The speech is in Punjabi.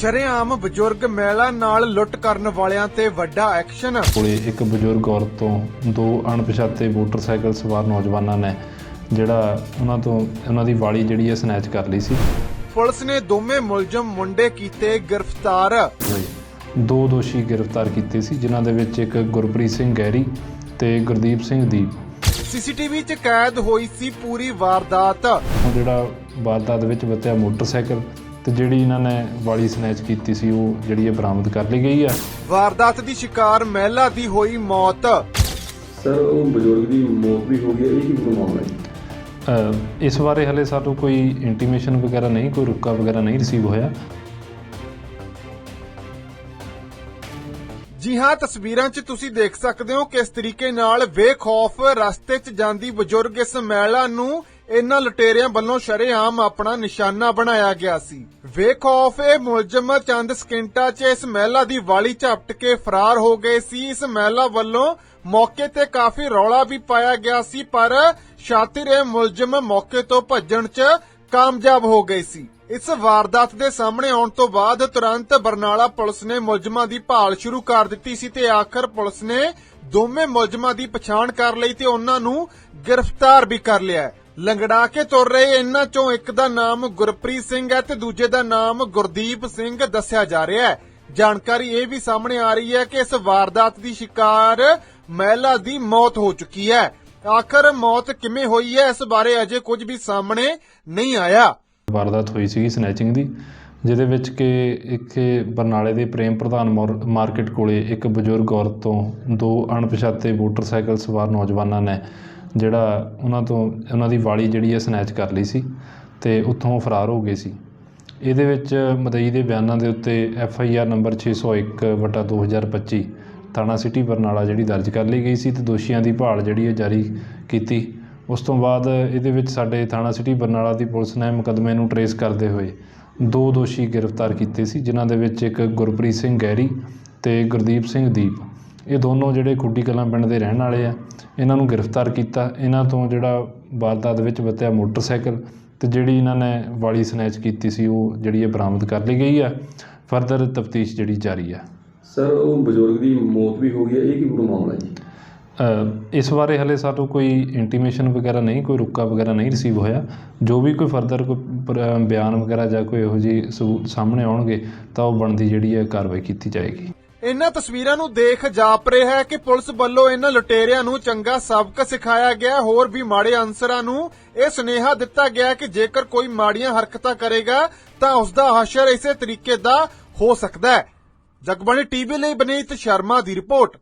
ਸ਼ਰੇਆਮ ਬਜ਼ੁਰਗ ਮਹਿਲਾ ਨਾਲ ਲੁੱਟ ਕਰਨ ਵਾਲਿਆਂ ਤੇ ਵੱਡਾ ਐਕਸ਼ਨ। ਕੋਲੇ ਇੱਕ ਬਜ਼ੁਰਗ ਔਰਤ ਤੋਂ ਦੋ ਅਣਪਛਾਤੇ ਮੋਟਰਸਾਈਕਲ ਸਵਾਰ ਨੌਜਵਾਨਾਂ ਨੇ ਜਿਹੜਾ ਉਹਨਾਂ ਤੋਂ ਉਹਨਾਂ ਦੀ ਵਾਲੀ ਜਿਹੜੀ ਹੈ ਸਨੈਚ ਕਰ ਲਈ ਸੀ। ਪੁਲਿਸ ਨੇ ਦੋਵੇਂ ਮੁਲਜ਼ਮ ਮੁੰਡੇ ਕੀਤੇ ਗ੍ਰਿਫਤਾਰ। ਦੋ ਦੋਸ਼ੀ ਗ੍ਰਿਫਤਾਰ ਕੀਤੇ ਸੀ ਜਿਨ੍ਹਾਂ ਦੇ ਵਿੱਚ ਇੱਕ ਗੁਰਪ੍ਰੀਤ ਸਿੰਘ ਗੈਰੀ ਤੇ ਗੁਰਦੀਪ ਸਿੰਘ ਦੀਪ। ਸੀਸੀਟੀਵੀ 'ਚ ਕੈਦ ਹੋਈ ਸੀ ਪੂਰੀ ਵਾਰਦਾਤ। ਉਹ ਜਿਹੜਾ ਵਾਰਦਾਤ ਵਿੱਚ ਵਰਤਿਆ ਮੋਟਰਸਾਈਕਲ ਤੇ ਜਿਹੜੀ ਇਹਨਾਂ ਨੇ ਵਾਲੀ ਸਨੈਚ ਕੀਤੀ ਸੀ ਉਹ ਜਿਹੜੀ ਹੈ ਬਰਾਮਦ ਕਰ ਲਈ ਗਈ ਆ ਵਾਰਦਾਤ ਦੀ ਸ਼ਿਕਾਰ ਮਹਿਲਾ ਦੀ ਹੋਈ ਮੌਤ। ਸਰ ਉਹ ਬਜ਼ੁਰਗ ਦੀ ਮੌਤ ਵੀ ਹੋ ਗਈ ਹੈ ਇਹ ਕੀ ਮਾਮਲਾ ਹੈ? ਇਸ ਬਾਰੇ ਹਲੇ ਸਾਨੂੰ ਕੋਈ ਇੰਟੀਮੇਸ਼ਨ ਵਗੈਰਾ ਨਹੀਂ ਕੋਈ ਰੁਕਾ ਵਗੈਰਾ ਨਹੀਂ ਰਿਸੀਵ ਹੋਇਆ। ਜੀ ਹਾਂ ਤਸਵੀਰਾਂ 'ਚ ਤੁਸੀਂ ਦੇਖ ਸਕਦੇ ਹੋ ਕਿਸ ਤਰੀਕੇ ਨਾਲ ਬੇਖੌਫ ਰਸਤੇ 'ਚ ਜਾਂਦੀ ਬਜ਼ੁਰਗ ਇਸ ਮਹਿਲਾ ਨੂੰ ਇਹਨਾਂ ਲੁਟੇਰਿਆਂ ਵੱਲੋਂ ਸ਼ਰੇਆਮ ਆਪਣਾ ਨਿਸ਼ਾਨਾ ਬਣਾਇਆ ਗਿਆ ਸੀ। ਵੇਖ ਬੇਖੌਫ ਇਹ ਮੁਲਜ਼ਮ ਚੰਦ ਸਕਿੰਟਾਂ 'ਚ ਇਸ ਮਹਿਲਾ ਦੀ ਵਾਲੀ ਝਪਟ ਕੇ ਫਰਾਰ ਹੋ ਗਏ ਸੀ। ਇਸ ਮਹਿਲਾ ਵੱਲੋਂ ਮੌਕੇ ਤੇ ਕਾਫੀ ਰੌਲਾ ਵੀ ਪਾਇਆ ਗਿਆ ਸੀ, ਪਰ ਸ਼ਾਤਿਰ ਇਹ ਮੁਲਜ਼ਮ ਮੌਕੇ ਤੋਂ ਭੱਜਣ 'ਚ ਕਾਮਯਾਬ ਹੋ ਗਏ ਸੀ। ਇਸ ਵਾਰਦਾਤ ਦੇ ਸਾਹਮਣੇ ਆਉਣ ਤੋਂ ਬਾਅਦ ਤੁਰੰਤ ਬਰਨਾਲਾ ਪੁਲਿਸ ਨੇ ਮੁਲਜ਼ਮਾਂ ਦੀ ਭਾਲ ਸ਼ੁਰੂ ਕਰ ਦਿੱਤੀ ਸੀ ਤੇ ਆਖਰ ਪੁਲਿਸ ਨੇ ਦੋਵੇਂ ਮੁਲਜ਼ਮਾਂ ਦੀ ਪਛਾਣ ਕਰ ਲਈ ਤੇ ਉਹਨਾਂ ਨੂੰ ਗ੍ਰਿਫਤਾਰ ਵੀ ਕਰ ਲਿਆ ਲੰਗੜਾ ਕੇ ਤੁਰ ਰਹੇ ਇਹਨਾਂ ਚੋਂ ਇੱਕ ਦਾ ਨਾਮ ਗੁਰਪ੍ਰੀਤ ਸਿੰਘ ਹੈ ਤੇ ਦੂਜੇ ਦਾ ਨਾਮ ਗੁਰਦੀਪ ਸਿੰਘ ਦੱਸਿਆ ਜਾ ਰਿਹਾ ਹੈ। ਜਾਣਕਾਰੀ ਇਹ ਵੀ ਸਾਹਮਣੇ ਆ ਰਹੀ ਹੈ ਕਿ ਇਸ ਵਾਰਦਾਤ ਦੀ ਸ਼ਿਕਾਰ ਮਹਿਲਾ ਦੀ ਮੌਤ ਹੋ ਚੁੱਕੀ ਹੈ। ਆਖਰ ਮੌਤ ਕਿਵੇਂ ਹੋਈ ਹੈ ਇਸ ਬਾਰੇ ਅਜੇ ਕੁਝ ਵੀ ਸਾਹਮਣੇ ਨਹੀਂ ਆਇਆ। ਵਾਰਦਾਤ ਹੋਈ ਸੀ ਸਨੈਚਿੰਗ ਦੀ। ਜਿਹਦੇ ਵਿੱਚ ਕਿ ਇੱਥੇ ਬਰਨਾਲੇ ਦੇ ਪ੍ਰੇਮ ਪ੍ਰਧਾਨ ਮੌਰ- ਮਾਰਕੀਟ ਕੋਲੇ ਇੱਕ ਬਜ਼ੁਰਗ ਔਰਤ ਤੋਂ ਦੋ ਅਣਪਛਾਤੇ ਮੋਟਰਸਾਈਕਲ ਸਵਾਰ ਨੌਜਵਾਨਾਂ ਨੇ ਜਿਹੜਾ ਉਹਨਾਂ ਤੋਂ, ਉਹਨਾਂ ਦੀ ਵਾਲੀ ਜਿਹੜੀ ਹੈ ਸਨੈਚ ਕਰ ਲਈ ਸੀ ਤੇ ਉੱਥੋਂ ਫਰਾਰ ਹੋ ਗਏ ਸੀ। ਇਹਦੇ ਵਿੱਚ ਮਦਈ ਦੇ ਬਿਆਨਾਂ ਦੇ ਉੱਤੇ ਐਫ ਆਈ ਆਰ ਨੰਬਰ 601 ਵਟਾ 2025 ਥਾਣਾ ਸਿਟੀ ਬਰਨਾਲਾ ਜਿਹੜੀ ਦਰਜ ਕਰ ਲਈ ਗਈ ਸੀ ਤੇ ਦੋਸ਼ੀਆਂ ਦੀ ਭਾਲ ਜਿਹੜੀ ਹੈ ਜਾਰੀ ਕੀਤੀ। ਉਸ ਤੋਂ ਬਾਅਦ ਇਹਦੇ ਵਿੱਚ ਸਾਡੇ ਥਾਣਾ ਸਿਟੀ ਬਰਨਾਲਾ ਦੀ ਪੁਲਿਸ ਨੇ ਮੁਕੱਦਮੇ ਨੂੰ ਟਰੇਸ ਕਰਦੇ ਹੋਏ ਦੋ ਦੋਸ਼ੀ ਗ੍ਰਿਫਤਾਰ ਕੀਤੇ ਸੀ, ਜਿਨ੍ਹਾਂ ਦੇ ਵਿੱਚ ਇੱਕ ਗੁਰਪ੍ਰੀਤ ਸਿੰਘ ਗੈਰੀ ਤੇ ਗੁਰਦੀਪ ਸਿੰਘ ਦੀਪ। ਇਹ ਦੋਨੋਂ ਜਿਹੜੇ ਖੁੱਡੀ ਕਲਾਂ ਪਿੰਡ ਦੇ ਰਹਿਣ ਵਾਲੇ ਆ, ਇਹਨਾਂ ਨੂੰ ਗ੍ਰਿਫਤਾਰ ਕੀਤਾ। ਇਹਨਾਂ ਤੋਂ ਜਿਹੜਾ ਵਾਰਦਾਤ ਵਿੱਚ ਵਰਤਿਆ ਮੋਟਰਸਾਈਕਲ ਤੇ ਜਿਹੜੀ ਇਹਨਾਂ ਨੇ ਵਾਲੀ ਸਨੈਚ ਕੀਤੀ ਸੀ, ਉਹ ਜਿਹੜੀ ਹੈ ਬਰਾਮਦ ਕਰ ਲਈ ਗਈ ਆ। ਫਰਦਰ ਤਫਤੀਸ਼ ਜਿਹੜੀ ਜਾਰੀ ਆ। ਸਰ, ਉਹ ਬਜ਼ੁਰਗ ਦੀ ਮੌਤ ਵੀ ਹੋ ਗਈ ਹੈ, ਇਹ ਕੀ ਪੂਰਾ ਮਾਮਲਾ ਹੈ ਇਸ ਬਾਰੇ ਹਾਲੇ ਸਾਨੂੰ ਕੋਈ ਇੰਟੀਮੇਸ਼ਨ ਵਗੈਰਾ ਨਹੀਂ, ਕੋਈ ਰੁਕਾ ਵਗੈਰਾ ਨਹੀਂ ਰਿਸੀਵ ਹੋਇਆ। ਜੋ ਵੀ ਕੋਈ ਫਰਦਰ ਕੋਈ ਬਿਆਨ ਵਗੈਰਾ ਜਾਂ ਕੋਈ ਇਹੋ ਜਿਹੀ ਸਬੂਤ ਸਾਹਮਣੇ ਆਉਣਗੇ, ਤਾਂ ਉਹ ਬਣਦੀ ਜਿਹੜੀ ਹੈ ਕਾਰਵਾਈ ਕੀਤੀ ਜਾਏਗੀ। ਇਹਨਾਂ ਤਸਵੀਰਾਂ ਨੂੰ ਦੇਖ ਜਾਪ ਰਿਹਾ ਹੈ ਕਿ ਪੁਲਿਸ ਵੱਲੋਂ ਇਹਨਾਂ ਲੁਟੇਰਿਆਂ ਨੂੰ ਚੰਗਾ ਸਬਕ ਸਿਖਾਇਆ ਗਿਆ, ਹੋਰ ਵੀ ਮਾੜੇ ਅਨਸਰਾਂ ਨੂੰ ਇਹ ਸੁਨੇਹਾ ਦਿੱਤਾ ਗਿਆ ਕਿ ਜੇਕਰ ਕੋਈ ਮਾੜੀਆਂ ਹਰਕਤਾਂ ਕਰੇਗਾ, ਤਾਂ ਉਸ ਦਾ ਹਸ਼ਰ ਇਸੇ ਤਰੀਕੇ ਦਾ ਹੋ ਸਕਦਾ ਹੈ। ਜਗਬਾਣੀ ਟੀਵੀ ਲਈ ਬਨੀਤ ਸ਼ਰਮਾ ਦੀ ਰਿਪੋਰਟ।